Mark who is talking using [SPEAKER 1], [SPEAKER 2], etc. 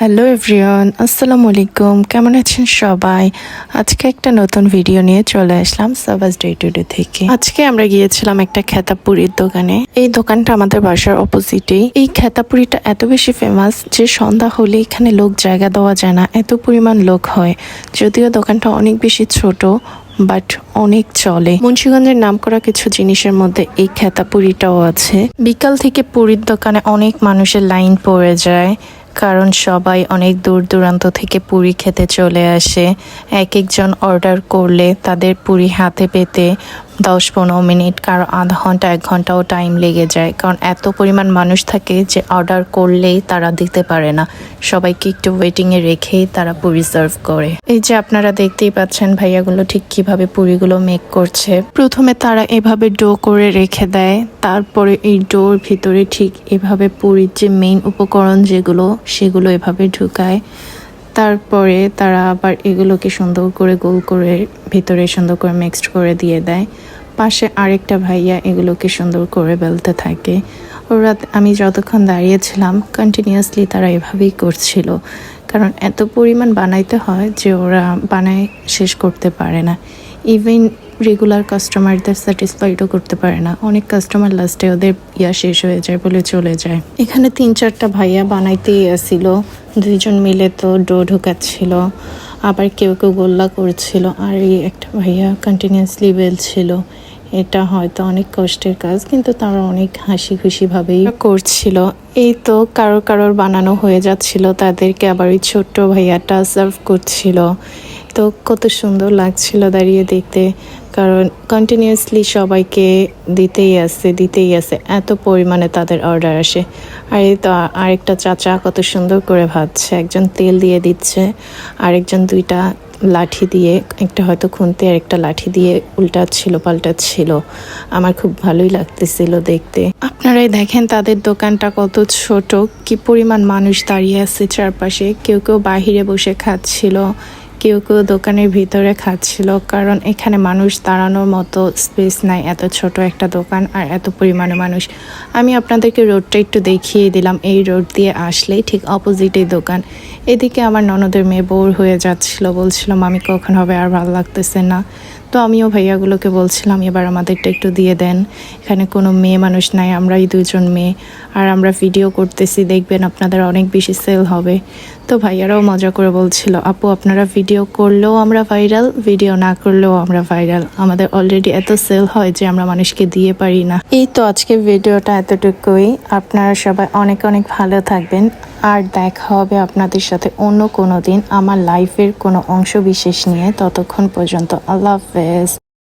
[SPEAKER 1] Hello everyone আসসালামু আলাইকুম কেমন আছেন সবাই? আজকে একটা নতুন ভিডিও নিয়ে চলে আসলাম সাবাস ডে টু ডে থেকে। আজকে আমরা গিয়েছিলাম একটা খেতাপুরির দোকানে। এই দোকানটা আমাদের বাসার অপোজিটেই এই খেতাপুরিটা এত বেশি ফেমাস যে সন্ধ্যা হলে এখানে লোক জায়গা দেওয়া যায় না, এত পরিমাণ লোক হয়। যদিও দোকানটা অনেক বেশি ছোট বাট অনেক চলে। মুন্সীগঞ্জের নাম করা কিছু জিনিসের মধ্যে এই খেতাপুরিটাও আছে। বিকাল থেকে পুরীর দোকানে অনেক মানুষের লাইন পড়ে যায়। কারণ সবাই অনেক দূর দূরান্ত থেকে পুরি খেতে চলে আসে। এক একজন অর্ডার করলে তাদের পুরি হাতে পেতে দশ পনেরো মিনিট, কারও আধা ঘণ্টা, এক ঘন্টাও টাইম লেগে যায়। কারণ এত পরিমাণ মানুষ থাকে যে অর্ডার করলেই তারা দিতে পারে না। সবাইকে একটু ওয়েটিংয়ে রেখেই তারা পুরি সার্ভ করে। এই যে আপনারা দেখতেই পাচ্ছেন ভাইয়াগুলো ঠিক কীভাবে পুরিগুলো মেক করছে। প্রথমে তারা এভাবে ডো করে রেখে দেয়, তারপরে এই ডোর ভিতরে ঠিক এভাবে পুরীর যে মেইন উপকরণ যেগুলো, সেগুলো এভাবে ঢুকায়। তারপরে তারা আবার এগুলোকে সুন্দর করে গোল করে, ভিতরে সুন্দর করে মিক্সড করে দিয়ে দেয়। পাশে আরেকটা ভাইয়া এগুলোকে সুন্দর করে বেলতে থাকে। ওরা, আমি যতক্ষণ দাঁড়িয়েছিলাম কন্টিনিউয়াসলি তারা এভাবেই করছিল। কারণ এত পরিমাণ বানাইতে হয় যে ওরা বানায় শেষ করতে পারে না। ইভেন রেগুলার কাস্টমারদের স্যাটিসফাইডও করতে পারে না। অনেক কাস্টমার লাস্টে ওদের ইয়া শেষ হয়ে যায়, বলে চলে যায়। এখানে তিন চারটা ভাইয়া বানাইতেই আসছিল। দুইজন মিলে তো ডো ঢুকাচ্ছিল। আবার কেউ কেউ গোল্লা করছিল। আর এই একটা ভাইয়া কন্টিনিউয়াসলি বেলছিল। এটা হয়তো অনেক কষ্টের কাজ, কিন্তু তারা অনেক হাসি খুশিভাবেই করছিল। এই তো কারোর কারোর বানানো হয়ে যাচ্ছিল, তাদেরকে আবার ওই ছোট্ট ভাইয়াটা সার্ভ করছিল। তো কত সুন্দর লাগছিল দাঁড়িয়ে দেখতে। কারণ কন্টিনিউয়াসলি সবাইকে দিতেই আছে দিতেই আছে এত পরিমাণে তাদের অর্ডার আসে। আর এই তো আরেকটা চাচা কত সুন্দর করে ভাজছে। একজন তেল দিয়ে দিচ্ছে, আরেকজন দুইটা লাঠি দিয়ে, একটা হয়তো খুনতে আর একটা লাঠি দিয়ে উল্টাচ্ছিল পাল্টাচ্ছিল আমার খুব ভালোই লাগতেছিল দেখতে। আপনারাই দেখেন তাদের দোকানটা কত ছোট, কি পরিমাণ মানুষ দাঁড়িয়ে আছে চারপাশে। কেউ কেউ বাহিরে বসে খাচ্ছিল। কেউ কেউ দোকানের ভিতরে খাচ্ছিল, কারণ এখানে মানুষ দাঁড়ানোর মতো স্পেস নাই, এত ছোট একটা দোকান আর এত পরিমাণে মানুষ। আমি আপনাদেরকে রোডটা একটু দেখিয়ে দিলাম, এই রোড দিয়ে আসলেই ঠিক অপোজিটেই দোকান। এদিকে আমার ননদের মেয়ে বোর হয়ে যাচ্ছিল বলছিলাম আমি কখন হবে? আর ভালো লাগতেছে না। তো আমিও ভাইয়াগুলোকে বলছিলাম, এবার আমাদেরটা একটু দিয়ে দেন। এখানে কোনো মেয়ে মানুষ নাই, আমরাই দুজন মেয়ে। আর আমরা ভিডিও করতেছি, দেখবেন আপনাদের অনেক বেশি সেল হবে। তো ভাইয়ারাও মজা করে বলছিল, আপু, আপনারা ভিডিও করলেও আমরা ভাইরাল ভিডিও না করলেও আমরা ভাইরাল আমাদের অলরেডি এত সেল হয় যে আমরা মানুষকে দিয়ে পারি না। এই তো আজকে ভিডিওটা এতটুকুই। আপনারা সবাই অনেক অনেক ভালো থাকবেন। আর দেখা হবে আপনাদের সাথে অন্য কোনো দিন, আমার লাইফের কোনো অংশ বিশেষ নিয়ে। ততক্ষণ পর্যন্ত আল্লাহ হাফেজ। es